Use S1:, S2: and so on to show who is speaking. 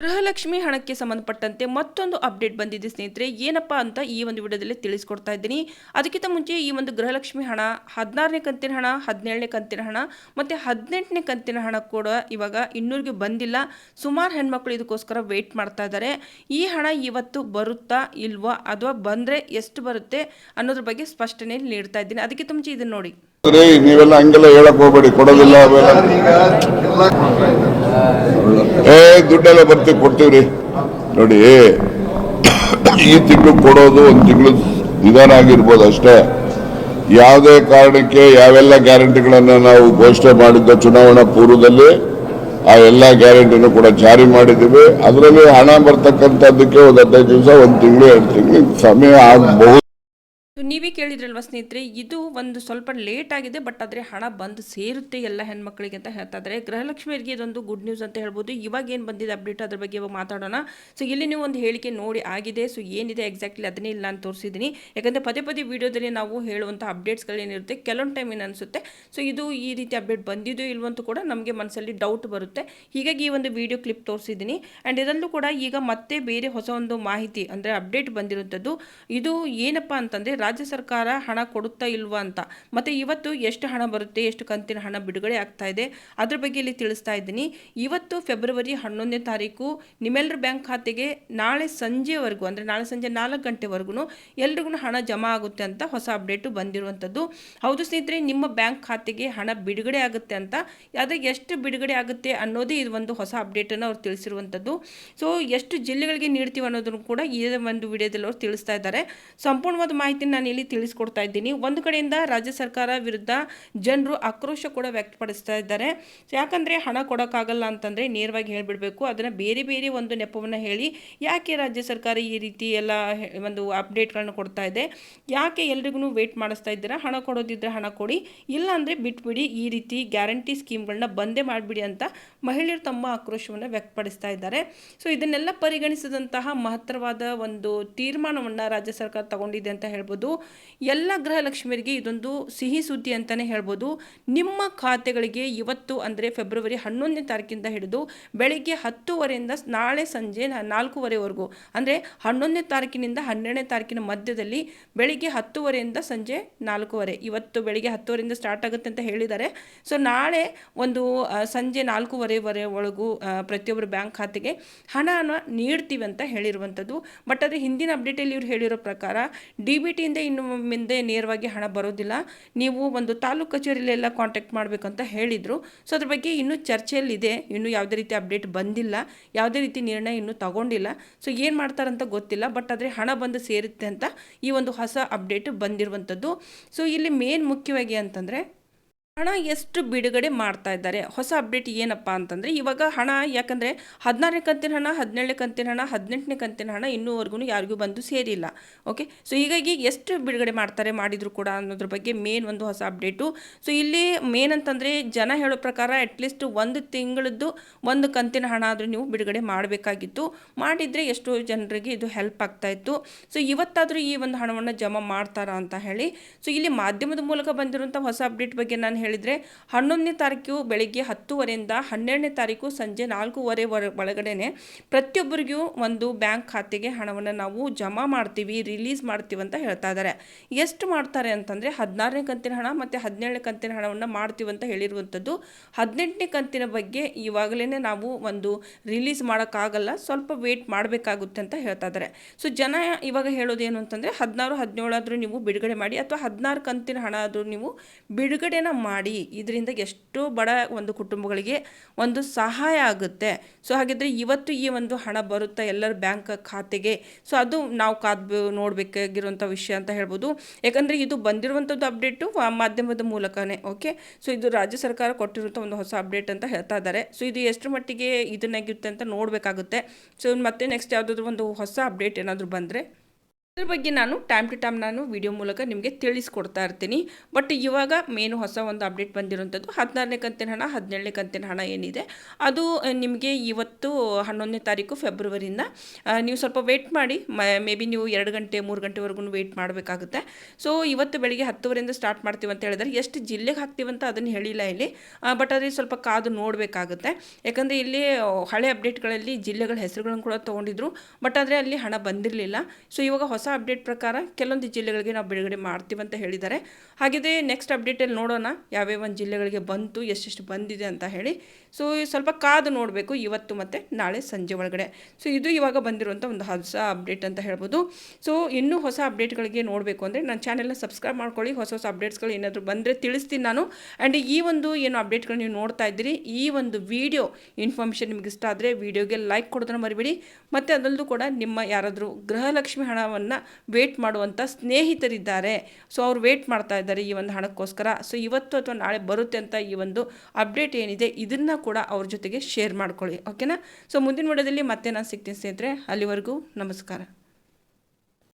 S1: ಗೃಹಲಕ್ಷ್ಮಿ ಹಣಕ್ಕೆ ಸಂಬಂಧಪಟ್ಟಂತೆ ಮತ್ತೊಂದು ಅಪ್ಡೇಟ್ ಬಂದಿದೆ ಸ್ನೇಹಿತರೆ. ಏನಪ್ಪ ಅಂತ ಈ ಒಂದು ವಿಡಿಯೋದಲ್ಲಿ ತಿಳಿಸ್ಕೊಡ್ತಾ ಇದ್ದೀನಿ. ಅದಕ್ಕಿಂತ ಮುಂಚೆ ಈ ಒಂದು ಗೃಹಲಕ್ಷ್ಮಿ ಹಣ, ಹದಿನಾರನೇ ಕಂತಿನ ಹಣ, ಹದಿನೇಳನೇ ಕಂತಿನ ಹಣ ಮತ್ತು ಹದಿನೆಂಟನೇ ಕಂತಿನ ಹಣ ಕೂಡ ಇವಾಗ ಇನ್ನೂರಿಗೆ ಬಂದಿಲ್ಲ. ಸುಮಾರು ಹೆಣ್ಮಕ್ಳು ಇದಕ್ಕೋಸ್ಕರ ವೇಟ್ ಮಾಡ್ತಾ ಇದ್ದಾರೆ. ಈ ಹಣ ಇವತ್ತು ಬರುತ್ತಾ ಇಲ್ವಾ ಅಥವಾ ಬಂದರೆ ಎಷ್ಟು ಬರುತ್ತೆ ಅನ್ನೋದ್ರ ಬಗ್ಗೆ ಸ್ಪಷ್ಟನೆ ನೀಡ್ತಾ ಇದ್ದೀನಿ. ಅದಕ್ಕಿಂತ ಮುಂಚೆ ಇದನ್ನು ನೋಡಿ.
S2: ನೀವೆಲ್ಲ ಹಂಗೆಲ್ಲ ಹೇಳಕ್ ಹೋಗ್ಬೇಡಿ, ಕೊಡೋದಿಲ್ಲ ಅವೆಲ್ಲ. ಏ, ದುಡ್ಡೆಲ್ಲ ಬರ್ತೀವಿ ಕೊಡ್ತೀವ್ರಿ. ನೋಡಿ, ಈ ತಿಂಗಳು ಕೊಡೋದು ಒಂದ್ ತಿಂಗಳು ನಿಧಾನ ಆಗಿರ್ಬೋದು ಅಷ್ಟೇ. ಯಾವುದೇ ಕಾರಣಕ್ಕೆ ಯಾವೆಲ್ಲ ಗ್ಯಾರಂಟಿಗಳನ್ನ ನಾವು ಘೋಷಣೆ ಮಾಡಿದ್ದ ಚುನಾವಣಾ ಪೂರ್ವದಲ್ಲಿ, ಆ ಎಲ್ಲ ಗ್ಯಾರಂಟಿನೂ ಕೂಡ ಜಾರಿ ಮಾಡಿದ್ದೀವಿ. ಅದರಲ್ಲಿ ಹಣ ಬರ್ತಕ್ಕಂಥದ್ದಕ್ಕೆ ಒಂದು ಹದಿನೈದು ದಿವಸ, ಒಂದು ತಿಂಗಳು, ಎರಡು ತಿಂಗಳು ಸಮಯ ಆಗಬಹುದು.
S1: ನೀವೇ ಕೇಳಿದ್ರಲ್ವ ಸ್ನೇಹಿತರೆ, ಇದು ಒಂದು ಸ್ವಲ್ಪ ಲೇಟ್ ಆಗಿದೆ ಬಟ್ ಆದರೆ ಹಣ ಬಂದು ಸೇರುತ್ತೆ ಎಲ್ಲ ಹೆಣ್ಮಕ್ಳಿಗೆ ಅಂತ ಹೇಳ್ತಾ ಇದ್ದಾರೆ. ಗೃಹಲಕ್ಷ್ಮಿಯರಿಗೆ ಇದೊಂದು ಗುಡ್ ನ್ಯೂಸ್ ಅಂತ ಹೇಳ್ಬೋದು. ಇವಾಗ ಏನು ಬಂದಿದೆ ಅಪ್ಡೇಟ್ ಅದ್ರ ಬಗ್ಗೆ ಇವಾಗ ಮಾತಾಡೋಣ. ಸೊ ಇಲ್ಲಿ ನೀವು ಒಂದು ಹೇಳಿಕೆ ನೋಡಿ ಆಗಿದೆ. ಸೊ ಏನಿದೆ ಎಕ್ಸಾಕ್ಟ್ಲಿ ಅದನ್ನೇ ಇಲ್ಲ ಅಂತ ತೋರಿಸಿದ್ದೀನಿ. ಯಾಕಂದರೆ ಪದೇ ಪದೇ ವಿಡಿಯೋದಲ್ಲಿ ನಾವು ಹೇಳುವಂಥ ಅಪ್ಡೇಟ್ಸ್ಗಳೇನಿರುತ್ತೆ ಕೆಲವೊಂದು ಟೈಮ್ ಏನು ಅನಿಸುತ್ತೆ ಸೊ ಇದು ಈ ರೀತಿ ಅಪ್ಡೇಟ್ ಬಂದಿದೆಯೋ ಇಲ್ವಂತೂ ಕೂಡ ನಮಗೆ ಮನಸ್ಸಲ್ಲಿ ಡೌಟ್ ಬರುತ್ತೆ. ಹೀಗಾಗಿ ಈ ಒಂದು ವಿಡಿಯೋ ಕ್ಲಿಪ್ ತೋರಿಸಿದ್ದೀನಿ. ಆ್ಯಂಡ್ ಇದರಲ್ಲೂ ಕೂಡ ಈಗ ಮತ್ತೆ ಬೇರೆ ಹೊಸ ಒಂದು ಮಾಹಿತಿ ಅಂದರೆ ಅಪ್ಡೇಟ್ ಬಂದಿರುವಂಥದ್ದು ಇದು ಏನಪ್ಪ ಅಂತಂದರೆ ರಾಜ್ಯ ಸರ್ಕಾರ ಹಣ ಕೊಡುತ್ತಾ ಇಲ್ವಾ ಅಂತ. ಮತ್ತು ಇವತ್ತು ಎಷ್ಟು ಹಣ ಬರುತ್ತೆ, ಎಷ್ಟು ಕಂತಿನ ಹಣ ಬಿಡುಗಡೆ ಆಗ್ತಾ ಇದೆ, ಅದ್ರ ಬಗ್ಗೆ ಇಲ್ಲಿ ತಿಳಿಸ್ತಾ ಇದ್ದೀನಿ. ಇವತ್ತು ಫೆಬ್ರವರಿ ಹನ್ನೊಂದನೇ ತಾರೀಕು ನಿಮ್ಮೆಲ್ಲರ ಬ್ಯಾಂಕ್ ಖಾತೆಗೆ ನಾಳೆ ಸಂಜೆವರೆಗೂ, ಅಂದರೆ ನಾಳೆ ಸಂಜೆ ನಾಲ್ಕು ಗಂಟೆವರೆಗೂ ಎಲ್ರಿಗೂ ಹಣ ಜಮಾ ಆಗುತ್ತೆ ಅಂತ ಹೊಸ ಅಪ್ಡೇಟು ಬಂದಿರುವಂಥದ್ದು. ಹೌದು ಸ್ನೇಹಿತರೆ, ನಿಮ್ಮ ಬ್ಯಾಂಕ್ ಖಾತೆಗೆ ಹಣ ಬಿಡುಗಡೆ ಆಗುತ್ತೆ ಅಂತ, ಅದು ಎಷ್ಟು ಬಿಡುಗಡೆ ಆಗುತ್ತೆ ಅನ್ನೋದೇ ಇದು ಒಂದು ಹೊಸ ಅಪ್ಡೇಟನ್ನು ಅವ್ರು ತಿಳಿಸಿರುವಂಥದ್ದು. ಸೊ, ಎಷ್ಟು ಜಿಲ್ಲೆಗಳಿಗೆ ನೀಡ್ತೀವಿ ಅನ್ನೋದನ್ನು ಕೂಡ ಈ ಒಂದು ವಿಡಿಯೋದಲ್ಲಿ ಅವ್ರು ತಿಳಿಸ್ತಾ ಇದ್ದಾರೆ. ಸಂಪೂರ್ಣವಾದ ಮಾಹಿತಿ ನಾನು ಇಲ್ಲಿ ತಿಳಿಸ್ಕೊಡ್ತಾ ಇದ್ದೀನಿ. ಒಂದು ಕಡೆಯಿಂದ ರಾಜ್ಯ ಸರ್ಕಾರ ವಿರುದ್ಧ ಜನರು ಆಕ್ರೋಶ ಕೂಡ ವ್ಯಕ್ತಪಡಿಸ್ತಾ ಇದ್ದಾರೆ. ಯಾಕಂದರೆ ಹಣ ಕೊಡೋಕ್ಕಾಗಲ್ಲ ಅಂತಂದರೆ ನೇರವಾಗಿ ಹೇಳಿಬಿಡಬೇಕು. ಅದನ್ನು ಬೇರೆ ಬೇರೆ ಒಂದು ನೆಪವನ್ನು ಹೇಳಿ ಯಾಕೆ ರಾಜ್ಯ ಸರ್ಕಾರ ಈ ರೀತಿ ಎಲ್ಲ ಒಂದು ಅಪ್ಡೇಟ್ಗಳನ್ನ ಕೊಡ್ತಾ ಇದೆ? ಯಾಕೆ ಎಲ್ರಿಗೂ ವೇಟ್ ಮಾಡಿಸ್ತಾ ಇದ್ದೀರಾ? ಹಣ ಕೊಡೋದಿದ್ರೆ ಹಣ ಕೊಡಿ. ಇಲ್ಲ ಅಂದರೆ ಬಿಟ್ಬಿಡಿ. ಈ ರೀತಿ ಗ್ಯಾರಂಟಿ ಸ್ಕೀಮ್ಗಳನ್ನ ಬಂದೇ ಮಾಡಿಬಿಡಿ ಅಂತ ಮಹಿಳೆಯರು ತಮ್ಮ ಆಕ್ರೋಶವನ್ನು ವ್ಯಕ್ತಪಡಿಸ್ತಾ ಇದ್ದಾರೆ. ಸೊ ಇದನ್ನೆಲ್ಲ ಪರಿಗಣಿಸಿದಂತಹ ಮಹತ್ತರವಾದ ಒಂದು ತೀರ್ಮಾನವನ್ನು ರಾಜ್ಯ ಸರ್ಕಾರ ತಗೊಂಡಿದೆ ಅಂತ ಹೇಳ್ಬೋದು. ಎಲ್ಲ ಗೃಹಲಕ್ಷ್ಮಿಯರಿಗೆ ಇದೊಂದು ಸಿಹಿ ಸುದ್ದಿ ಅಂತಲೇ ಹೇಳ್ಬೋದು. ನಿಮ್ಮ ಖಾತೆಗಳಿಗೆ ಇವತ್ತು ಅಂದರೆ ಫೆಬ್ರವರಿ ಹನ್ನೊಂದನೇ ತಾರೀಕಿಂದ ಹಿಡಿದು ಬೆಳಿಗ್ಗೆ ಹತ್ತುವರೆಯಿಂದ ನಾಳೆ ಸಂಜೆ ನಾಲ್ಕೂವರೆವರೆಗೂ ಅಂದರೆ ಹನ್ನೊಂದನೇ ತಾರೀಕಿನಿಂದ ಹನ್ನೆರಡನೇ ತಾರೀಕಿನ ಮಧ್ಯದಲ್ಲಿ ಬೆಳಿಗ್ಗೆ ಹತ್ತುವರೆಯಿಂದ ಸಂಜೆ ನಾಲ್ಕೂವರೆ. ಇವತ್ತು ಬೆಳಿಗ್ಗೆ ಹತ್ತುವರೆಯಿಂದ ಸ್ಟಾರ್ಟ್ ಆಗುತ್ತೆ ಅಂತ ಹೇಳಿದ್ದಾರೆ. ಸೊ ನಾಳೆ ಒಂದು ಸಂಜೆ ನಾಲ್ಕೂವರೆವರೆ ಒಳಗೂ ಪ್ರತಿಯೊಬ್ಬರು ಬ್ಯಾಂಕ್ ಖಾತೆಗೆ ಹಣನ ನೀಡ್ತೀವಿ ಅಂತ ಹೇಳಿರುವಂಥದ್ದು. ಬಟ್ ಅದು ಹಿಂದಿನ ಅಪ್ಡೇಟಲ್ಲಿ ಇವರು ಹೇಳಿರೋ ಪ್ರಕಾರ ಡಿ ಬಿ ಟಿಯಿಂದ ಇನ್ನು ಮುಂದೆ ನೇರವಾಗಿ ಹಣ ಬರೋದಿಲ್ಲ. ನೀವು ಒಂದು ತಾಲೂಕು ಕಚೇರಿಯಲ್ಲೆಲ್ಲ ಕಾಂಟ್ಯಾಕ್ಟ್ ಮಾಡಬೇಕಂತ ಹೇಳಿದರು. ಸೊ ಅದ್ರ ಬಗ್ಗೆ ಇನ್ನೂ ಚರ್ಚೆಯಲ್ಲಿದೆ. ಇನ್ನೂ ಯಾವುದೇ ರೀತಿ ಅಪ್ಡೇಟ್ ಬಂದಿಲ್ಲ. ಯಾವುದೇ ರೀತಿ ನಿರ್ಣಯ ಇನ್ನೂ ತಗೊಂಡಿಲ್ಲ. ಸೊ ಏನು ಮಾಡ್ತಾರಂತ ಗೊತ್ತಿಲ್ಲ. ಬಟ್ ಆದರೆ ಹಣ ಬಂದು ಸೇರುತ್ತೆ ಅಂತ ಈ ಒಂದು ಹೊಸ ಅಪ್ಡೇಟ್ ಬಂದಿರುವಂಥದ್ದು. ಸೊ ಇಲ್ಲಿ ಮೇನ್ ಮುಖ್ಯವಾಗಿ ಅಂತಂದರೆ ಹಣ ಎಷ್ಟು ಬಿಡುಗಡೆ ಮಾಡ್ತಾ ಇದ್ದಾರೆ? ಹೊಸ ಅಪ್ಡೇಟ್ ಏನಪ್ಪ ಅಂತಂದರೆ, ಇವಾಗ ಹಣ ಯಾಕಂದರೆ ಹದಿನಾರನೇ ಕಂತಿನ ಹಣ, ಹದಿನೇಳನೇ ಕಂತಿನ ಹಣ, ಹದಿನೆಂಟನೇ ಕಂತಿನ ಹಣ ಇನ್ನೂವರೆಗೂ ಯಾರಿಗೂ ಬಂದು ಸೇರಿಲ್ಲ. ಓಕೆ ಸೊ ಹೀಗಾಗಿ ಎಷ್ಟು ಬಿಡುಗಡೆ ಮಾಡ್ತಾರೆ ಮಾಡಿದ್ರು ಕೂಡ ಅನ್ನೋದ್ರ ಬಗ್ಗೆ ಮೇನ್ ಒಂದು ಹೊಸ ಅಪ್ಡೇಟು. ಸೊ ಇಲ್ಲಿ ಮೇನ್ ಅಂತಂದರೆ ಜನ ಹೇಳೋ ಪ್ರಕಾರ ಅಟ್ಲೀಸ್ಟ್ ಒಂದು ತಿಂಗಳದ್ದು ಒಂದು ಕಂತಿನ ಹಣ ಆದರೂ ನೀವು ಬಿಡುಗಡೆ ಮಾಡಬೇಕಾಗಿತ್ತು. ಮಾಡಿದರೆ ಎಷ್ಟೋ ಜನರಿಗೆ ಇದು ಹೆಲ್ಪ್ ಆಗ್ತಾ ಇತ್ತು. ಸೊ ಇವತ್ತಾದರೂ ಈ ಒಂದು ಹಣವನ್ನು ಜಮಾ ಮಾಡ್ತಾರಾ ಅಂತ ಹೇಳಿ. ಸೊ ಇಲ್ಲಿ ಮಾಧ್ಯಮದ ಮೂಲಕ ಬಂದಿರುವಂಥ ಹೊಸ ಅಪ್ಡೇಟ್ ಬಗ್ಗೆ ನಾನು ಹೇಳಿದರೆ, ಹನ್ನೊಂದನೇ ತಾರೀಕು ಬೆಳಿಗ್ಗೆ ಹತ್ತುವರೆಯಿಂದ ಹನ್ನೆರಡನೇ ತಾರೀಕು ಸಂಜೆ ನಾಲ್ಕೂವರೆ ವರ, ಒಳಗಡೆನೆ ಪ್ರತಿಯೊಬ್ಬರಿಗೂ ಒಂದು ಬ್ಯಾಂಕ್ ಖಾತೆಗೆ ಹಣವನ್ನು ನಾವು ಜಮಾ ಮಾಡ್ತೀವಿ, ರಿಲೀಸ್ ಮಾಡ್ತೀವಿ ಅಂತ ಹೇಳ್ತಾ ಇದ್ದಾರೆ ಎಷ್ಟು ಮಾಡ್ತಾರೆ ಅಂತಂದರೆ, ಹದಿನಾರನೇ ಕಂತಿನ ಹಣ ಮತ್ತು ಹದಿನೇಳನೇ ಕಂತಿನ ಹಣವನ್ನು ಮಾಡ್ತೀವಿ ಅಂತ ಹೇಳಿರುವಂಥದ್ದು. ಹದಿನೆಂಟನೇ ಕಂತಿನ ಬಗ್ಗೆ ಇವಾಗಲೇ ನಾವು ಒಂದು ರಿಲೀಸ್ ಮಾಡೋಕ್ಕಾಗಲ್ಲ, ಸ್ವಲ್ಪ ವೇಟ್ ಮಾಡಬೇಕಾಗುತ್ತೆ ಅಂತ ಹೇಳ್ತಾ ಇದ್ದಾರೆ ಸೊ, ಜನ ಇವಾಗ ಹೇಳೋದೇನು ಅಂತಂದರೆ, ಹದಿನಾರು, ಹದಿನೇಳಾದರೂ ನೀವು ಬಿಡುಗಡೆ ಮಾಡಿ, ಅಥವಾ ಹದಿನಾರು ಕಂತಿನ ಹಣ ಆದರೂ ನೀವು ಬಿಡುಗಡೆನ ಮಾಡಿ ಇದರಿಂದ ಎಷ್ಟೋ ಬಡ ಒಂದು ಕುಟುಂಬಗಳಿಗೆ ಒಂದು ಸಹಾಯ ಆಗುತ್ತೆ. ಸೊ, ಹಾಗಿದ್ರೆ ಇವತ್ತು ಈ ಒಂದು ಹಣ ಬರುತ್ತಾ ಎಲ್ಲರ ಬ್ಯಾಂಕ್ ಖಾತೆಗೆ? ಸೊ, ಅದು ನಾವು ಕಾದು, ನೋಡಬೇಕಾಗಿರುವಂಥ ವಿಷಯ ಅಂತ ಹೇಳ್ಬೋದು. ಯಾಕಂದರೆ ಇದು ಬಂದಿರುವಂಥದ್ದು ಅಪ್ಡೇಟು ಮಾಧ್ಯಮದ ಮೂಲಕನೇ, ಓಕೆ? ಸೊ, ಇದು ರಾಜ್ಯ ಸರ್ಕಾರ ಕೊಟ್ಟಿರುವಂಥ ಒಂದು ಹೊಸ ಅಪ್ಡೇಟ್ ಅಂತ ಹೇಳ್ತಾ ಇದ್ದಾರೆ. ಸೊ, ಇದು ಎಷ್ಟು ಮಟ್ಟಿಗೆ ಇದನ್ನಾಗಿರುತ್ತೆ ಅಂತ ನೋಡಬೇಕಾಗುತ್ತೆ. ಸೊ, ಮತ್ತೆ ನೆಕ್ಸ್ಟ್ ಯಾವುದಾದ್ರು ಒಂದು ಹೊಸ ಅಪ್ಡೇಟ್ ಏನಾದರೂ ಬಂದರೆ? ಇದ್ರ ಬಗ್ಗೆ ನಾನು ಟೈಮ್ ಟು ಟೈಮ್ ನಾನು ವಿಡಿಯೋ ಮೂಲಕ ನಿಮಗೆ ತಿಳಿಸ್ಕೊಡ್ತಾ ಇರ್ತೀನಿ. ಬಟ್ ಇವಾಗ ಮೇನು ಹೊಸ ಒಂದು ಅಪ್ಡೇಟ್ ಬಂದಿರುವಂಥದ್ದು ಹದಿನಾರನೇ ಕಂತಿನ ಹಣ, ಹದಿನೇಳನೇ ಕಂತಿನ ಹಣ ಏನಿದೆ. ಅದು ನಿಮಗೆ ಇವತ್ತು ಹನ್ನೊಂದನೇ ತಾರೀಕು ಫೆಬ್ರವರಿಯಿಂದ ನೀವು ಸ್ವಲ್ಪ ವೆಯ್ಟ್ ಮಾಡಿ. ಮೇ ಬಿ ನೀವು ಎರಡು ಗಂಟೆ, ಮೂರು ಗಂಟೆವರೆಗೂ ವೆಯ್ಟ್ ಮಾಡಬೇಕಾಗುತ್ತೆ. ಸೊ ಇವತ್ತು ಬೆಳಿಗ್ಗೆ ಹತ್ತುವರೆಯಿಂದ ಸ್ಟಾರ್ಟ್ ಮಾಡ್ತೀವಿ ಅಂತ ಹೇಳಿದ್ರೆ. ಎಷ್ಟು ಜಿಲ್ಲೆಗೆ ಹಾಕ್ತೀವಂತ ಅದನ್ನು ಹೇಳಿಲ್ಲ ಇಲ್ಲಿ. ಬಟ್ ಅದ್ರಲ್ಲಿ ಸ್ವಲ್ಪ ಕಾದು ನೋಡಬೇಕಾಗುತ್ತೆ. ಯಾಕಂದರೆ ಇಲ್ಲಿ, ಹಳೆ ಅಪ್ಡೇಟ್ಗಳಲ್ಲಿ ಜಿಲ್ಲೆಗಳ ಹೆಸರುಗಳನ್ನು ಕೂಡ ತೊಗೊಂಡಿದ್ರು. ಬಟ್ ಆದರೆ ಅಲ್ಲಿ ಹಣ ಬಂದಿರಲಿಲ್ಲ. ಸೊ ಇವಾಗ ಹೊಸ ಅಪ್ಡೇಟ್ ಪ್ರಕಾರ ಕೆಲವೊಂದು ಜಿಲ್ಲೆಗಳಿಗೆ ನಾವು ಬಿಡುಗಡೆ ಮಾಡ್ತೀವಿ ಅಂತ ಹೇಳಿದ್ದಾರೆ. ಹಾಗಿದೆ ನೆಕ್ಸ್ಟ್ ಅಪ್ಡೇಟಲ್ಲಿ ನೋಡೋಣ ಯಾವ್ಯಾವ ಒಂದು ಜಿಲ್ಲೆಗಳಿಗೆ ಬಂತು, ಎಷ್ಟೆಷ್ಟು ಬಂದಿದೆ ಅಂತ ಹೇಳಿ. ಸೊ ಸ್ವಲ್ಪ ಕಾದು ನೋಡಬೇಕು ಇವತ್ತು ಮತ್ತು ನಾಳೆ ಸಂಜೆ ಒಳಗಡೆ. ಸೊ ಇದು ಇವಾಗ ಬಂದಿರುವಂಥ ಒಂದು ಹೊಸ ಅಪ್ಡೇಟ್ ಅಂತ ಹೇಳ್ಬೋದು. ಸೊ ಇನ್ನೂ ಹೊಸ ಅಪ್ಡೇಟ್ಗಳಿಗೆ ನೋಡಬೇಕು ಅಂದರೆ ನನ್ನ ಚಾನೆಲ್ನ ಸಬ್ಸ್ಕ್ರೈಬ್ ಮಾಡ್ಕೊಳ್ಳಿ. ಹೊಸ ಹೊಸ ಅಪ್ಡೇಟ್ಸ್ಗಳು ಏನಾದರೂ ಬಂದರೆ ತಿಳಿಸ್ತೀನಿ ನಾನು. ಆ್ಯಂಡ್ ಈ ಒಂದು ಏನು ಅಪ್ಡೇಟ್ಗಳು ನೀವು ನೋಡ್ತಾ ಇದ್ದೀರಿ, ಈ ಒಂದು ವಿಡಿಯೋ ಇನ್ಫಾರ್ಮೇಷನ್ ನಿಮ್ಗೆ ಇಷ್ಟ ಆದರೆ ವಿಡಿಯೋಗೆ ಲೈಕ್ ಕೊಡೋದನ್ನ ಮರಿಬೇಡಿ. ಮತ್ತು ಅದರಲ್ಲೂ ಕೂಡ ನಿಮ್ಮ ಯಾರಾದರೂ ಗೃಹಲಕ್ಷ್ಮಿ ಹಣವನ್ನು ವೇಟ್ ಮಾಡುವಂಥ ಸ್ನೇಹಿತರಿದ್ದಾರೆ. ಸೊ ಅವ್ರು ವೇಟ್ ಮಾಡ್ತಾ ಇದ್ದಾರೆ ಈ ಒಂದು ಹಣಕ್ಕೋಸ್ಕರ. ಸೊ ಇವತ್ತು ಅಥವಾ ನಾಳೆ ಬರುತ್ತೆ ಅಂತ ಈ ಒಂದು ಅಪ್ಡೇಟ್ ಏನಿದೆ, ಇದನ್ನು ಕೂಡ ಅವ್ರ ಜೊತೆಗೆ ಶೇರ್ ಮಾಡ್ಕೊಳ್ಳಿ. ಓಕೆನಾ ಸೊ ಮುಂದಿನ ವಿಡಿಯೋದಲ್ಲಿ ಮತ್ತೆ ನಾನು ಸಿಗ್ತೀನಿ ಸ್ನೇಹಿತರೆ. ಅಲ್ಲಿವರೆಗೂ ನಮಸ್ಕಾರ.